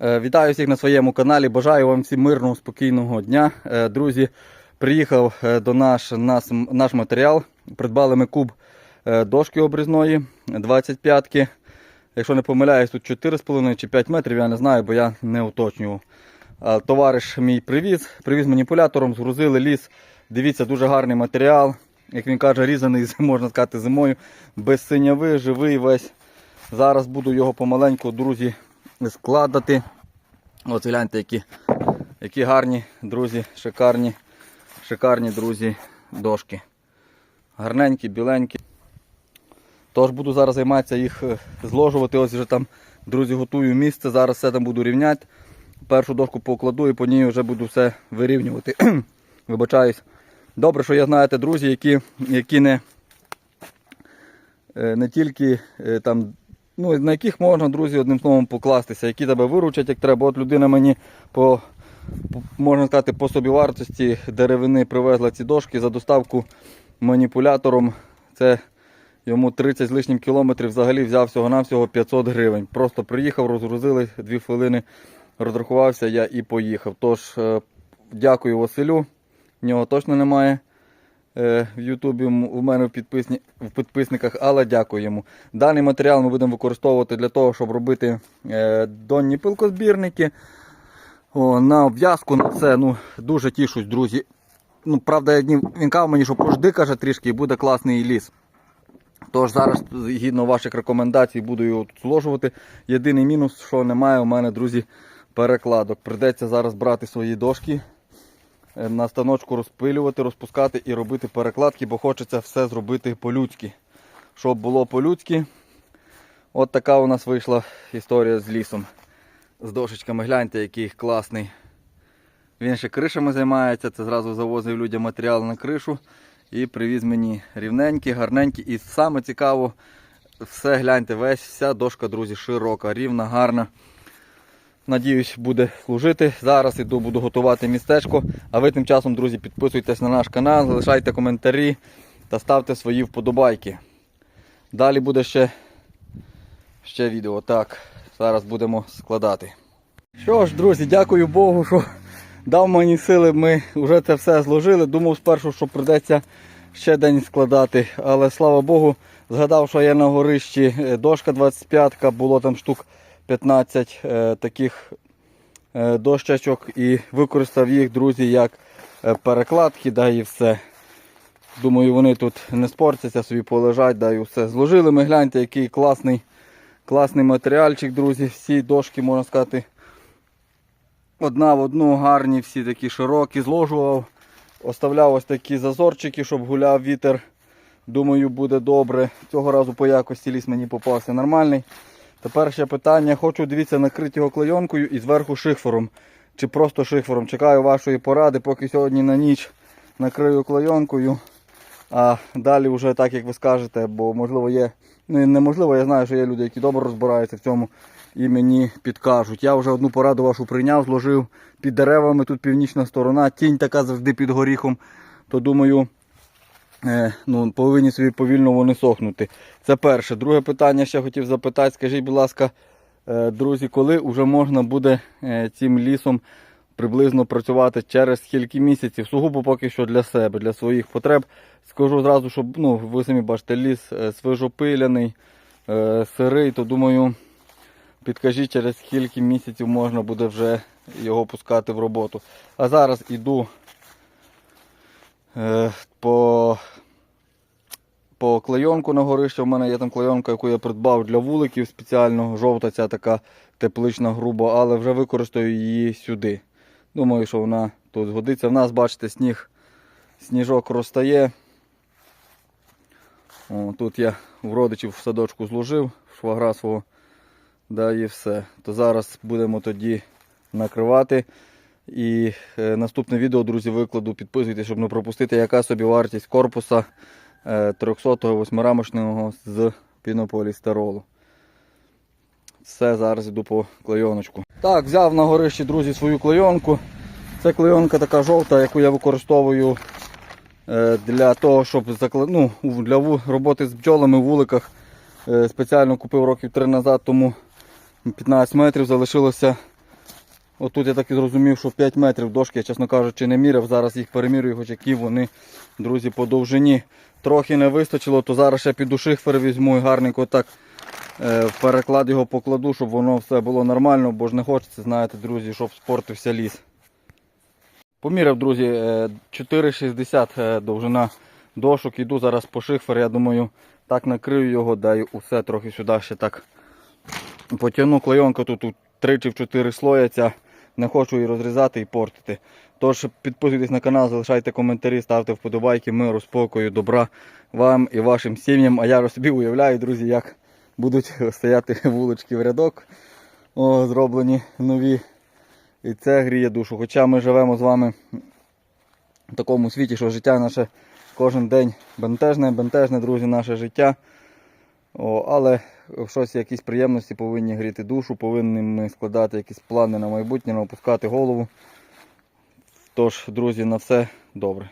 Е, Вітаю всіх на своєму каналі. Бажаю вам всім мирного, спокійного дня. Е, Друзі, приїхав е, до наш, нас, наш матеріал. Придбали ми куб дошки обрізної 25-ки. Якщо не помиляюсь, тут 4,5 чи 5 метрів, я не знаю, бо я не уточнював. Товариш мій привіз, привіз маніпулятором, згрузили ліс. Дивіться, дуже гарний матеріал. Як він каже, різаний, можна сказати, зимою. Без синяви, живий весь. Зараз буду його помаленьку, друзі, складати. Ось гляньте, які, які гарні, друзі, шикарні, шикарні, друзі, дошки. Гарненькі, біленькі. Тож буду зараз займатися їх е, зложувати. Ось вже там, друзі, готую місце. Зараз все там буду рівняти. Першу дошку покладу і по ній вже буду все вирівнювати. Вибачаюсь. Добре, що є, знаєте, друзі, які, які не, е, не тільки е, там, ну, на яких можна, друзі, одним словом покластися, які тебе виручать, як треба. От людина мені по, можна сказати, по собівартості деревини привезла ці дошки за доставку маніпулятором. Це йому 30 з лишнім кілометрів взагалі взяв всього-навсього 500 гривень. Просто приїхав, розгрузили, дві хвилини розрахувався я і поїхав. Тож, е, дякую Василю. В нього точно немає в Ютубі у мене в, підписні, в підписниках, але дякую йому. Даний матеріал ми будемо використовувати для того, щоб робити е, донні пилкозбірники. О, на обв'язку, на все. Ну, дуже тішусь, друзі. Ну, правда, він казав мені, що пожди, каже, трішки і буде класний ліс. Тож зараз, згідно ваших рекомендацій, буду його тут зложувати. Єдиний мінус, що немає у мене, друзі, перекладок. Придеться зараз брати свої дошки, е, на станочку розпилювати, розпускати і робити перекладки, бо хочеться все зробити по-людськи. Щоб було по-людськи. От така у нас вийшла історія з лісом. З дошечками. Гляньте, який класний. Він ще кришами займається, це зразу завозив людям матеріал на кришу і привіз мені рівненький, гарненький. І саме цікаво, все гляньте, весь, вся дошка, друзі, широка, рівна, гарна. Надіюсь, буде служити. Зараз іду, буду готувати містечко. А ви тим часом, друзі, підписуйтесь на наш канал, залишайте коментарі та ставте свої вподобайки. Далі буде ще, ще відео. Так, зараз будемо складати. Що ж, друзі, дякую Богу, що дав мені сили. Ми вже це все зложили. Думав спершу, що прийдеться ще день складати. Але слава Богу, згадав, що є на горищі е, дошка 25-ка, було там штук 15 е, таких е, дощечок і використав їх, друзі, як е, перекладки, да і все. Думаю, вони тут не спортяться, собі полежать, да і все. Зложили ми, гляньте, який класний, класний матеріальчик, друзі. Всі дошки, можна сказати, одна в одну гарні, всі такі широкі, зложував. Оставляв ось такі зазорчики, щоб гуляв вітер. Думаю, буде добре. Цього разу по якості ліс мені попався нормальний. Тепер ще питання. Хочу дивіться, накрити його клейонкою і зверху шифером. Чи просто шифером. Чекаю вашої поради, поки сьогодні на ніч накрию клейонкою. А далі вже так, як ви скажете, бо можливо є. Ну, неможливо, я знаю, що є люди, які добре розбираються в цьому і мені підкажуть. Я вже одну пораду вашу прийняв, зложив під деревами, тут північна сторона, тінь така завжди під горіхом. То думаю, ну, повинні собі повільно вони сохнути. Це перше. Друге питання ще хотів запитати. Скажіть, будь ласка, е, друзі, коли вже можна буде е, цим лісом приблизно працювати через скільки місяців, сугубо поки що для себе, для своїх потреб. Скажу зразу, щоб ну, ви самі бачите, ліс е, свіжопиляний, е, сирий, то думаю, підкажіть, через скільки місяців можна буде вже його пускати в роботу. А зараз іду е, по, по клейонку на горище. У мене є там клейонка, яку я придбав для вуликів спеціально, жовта ця така теплична грубо, але вже використаю її сюди. Думаю, що вона тут згодиться. В нас, бачите, сніг, сніжок розтає. О, тут я в родичів в садочку зложив, швагра свого. Да, і все. То зараз будемо тоді накривати. І е, наступне відео, друзі, викладу. Підписуйтесь, щоб не пропустити, яка собі вартість корпуса е, 300-го восьмирамочного з пінополістиролу. Все, зараз йду по клейоночку. Так, взяв на горищі, друзі, свою клейонку. Це клейонка така жовта, яку я використовую е, для того, щоб ну, для роботи з бджолами в вуликах. Е, Спеціально купив років 3 назад, тому 15 метрів залишилося Отут я так і зрозумів, що 5 метрів дошки, я, чесно кажучи, не міряв. Зараз їх перемірюю, хоч які вони, друзі, по довжині. Трохи не вистачило, то зараз ще піду шифер візьму і гарненько так е, в переклад його покладу, щоб воно все було нормально, бо ж не хочеться, знаєте, друзі, щоб спортився ліс. Поміряв, друзі, е, 4,60 е, довжина дошок. Іду зараз по шифер, я думаю, так накрию його, даю усе трохи сюди ще так потягну клейонка тут 3 чи в 4 слоя ця. Не хочу її розрізати і портити. Тож підписуйтесь на канал, залишайте коментарі, ставте вподобайки, миру, спокою, добра вам і вашим сім'ям. А я собі уявляю, друзі, як будуть стояти вулички в рядок. О, зроблені нові. І це гріє душу. Хоча ми живемо з вами в такому світі, що життя наше кожен день бентежне, бентежне, друзі, наше життя. О, але щось, якісь приємності повинні гріти душу, повинні ми складати якісь плани на майбутнє, не опускати голову. Тож, друзі, на все добре.